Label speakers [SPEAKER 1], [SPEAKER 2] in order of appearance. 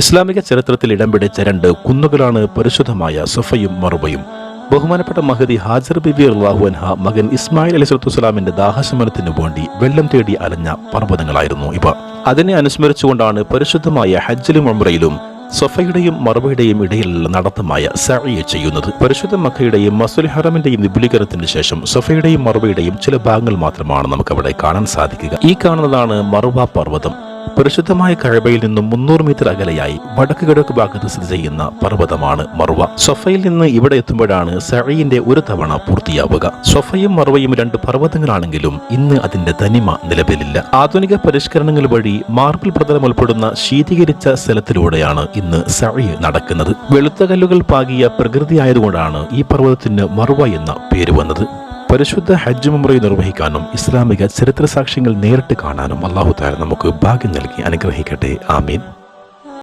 [SPEAKER 1] ഇസ്ലാമിക ചരിത്രത്തിൽ ഇടം പിടിച്ച രണ്ട് കുന്നുകളാണ് പരിശുദ്ധമായ സഫയും മറുബയും ബഹുമാനപ്പെട്ട മഹദി ഹാജർ ബിബി അള്ളാഹുഅൻഹ മകൻ ഇസ്മായിൽ അലി സ്വലാമിന്റെ ദാഹശമനത്തിനു വേണ്ടി വെള്ളം തേടി അലഞ്ഞ പർവതങ്ങളായിരുന്നു ഇവ. അതിനെ അനുസ്മരിച്ചുകൊണ്ടാണ് പരിശുദ്ധമായ ഹജ്ജിലും ഉംറയിലും സൊഫയുടെയും മറുബയുടെയും ഇടയിൽ നടത്തമായ സഅയെ ചെയ്യുന്നത്. പരിശുദ്ധ മക്കയുടെയും മസുൽ ഹറമിന്റെയും വിപുലീകരണത്തിന് ശേഷം സൊഫയുടെയും മറുബയുടെയും ചില ഭാഗങ്ങൾ മാത്രമാണ് നമുക്ക് അവിടെ കാണാൻ സാധിക്കുക. ഈ കാണുന്നതാണ് മറുവ പർവതം. പരിശുദ്ധമായ കഴബയിൽ നിന്നും മുന്നൂറ് മീറ്റർ അകലെയായി വടക്ക് കിഴക്ക് ഭാഗത്ത് സ്ഥിതി ചെയ്യുന്ന പർവതമാണ് മറുവ സൊഫയിൽ നിന്ന് ഇവിടെ എത്തുമ്പോഴാണ് സഴയിന്റെ ഒരു തവണ പൂർത്തിയാവുക. സൊഫയും മറുവയും രണ്ട് പർവതങ്ങളാണെങ്കിലും ഇന്ന് അതിന്റെ തനിമ നിലവിലില്ല. ആധുനിക പരിഷ്കരണങ്ങൾ വഴി മാർബിൾ പ്രതലം ഉൾപ്പെടുന്ന ശീതീകരിച്ച സ്ഥലത്തിലൂടെയാണ് ഇന്ന് സഴയ് നടക്കുന്നത്. വെളുത്ത കല്ലുകൾ പാകിയ പ്രകൃതി ആയതുകൊണ്ടാണ് ഈ പർവതത്തിന് മറുവ എന്ന പേര് വന്നത്. പരിശുദ്ധ ഹജ്ജ് മുമ്രയെ നിർവഹിക്കാനും ഇസ്ലാമിക ചരിത്ര സാക്ഷ്യങ്ങൾ നേരിട്ട് കാണാനും അള്ളാഹു താര നമുക്ക് ഭാഗ്യം നൽകി അനുഗ്രഹിക്കട്ടെ. ആമീൻ.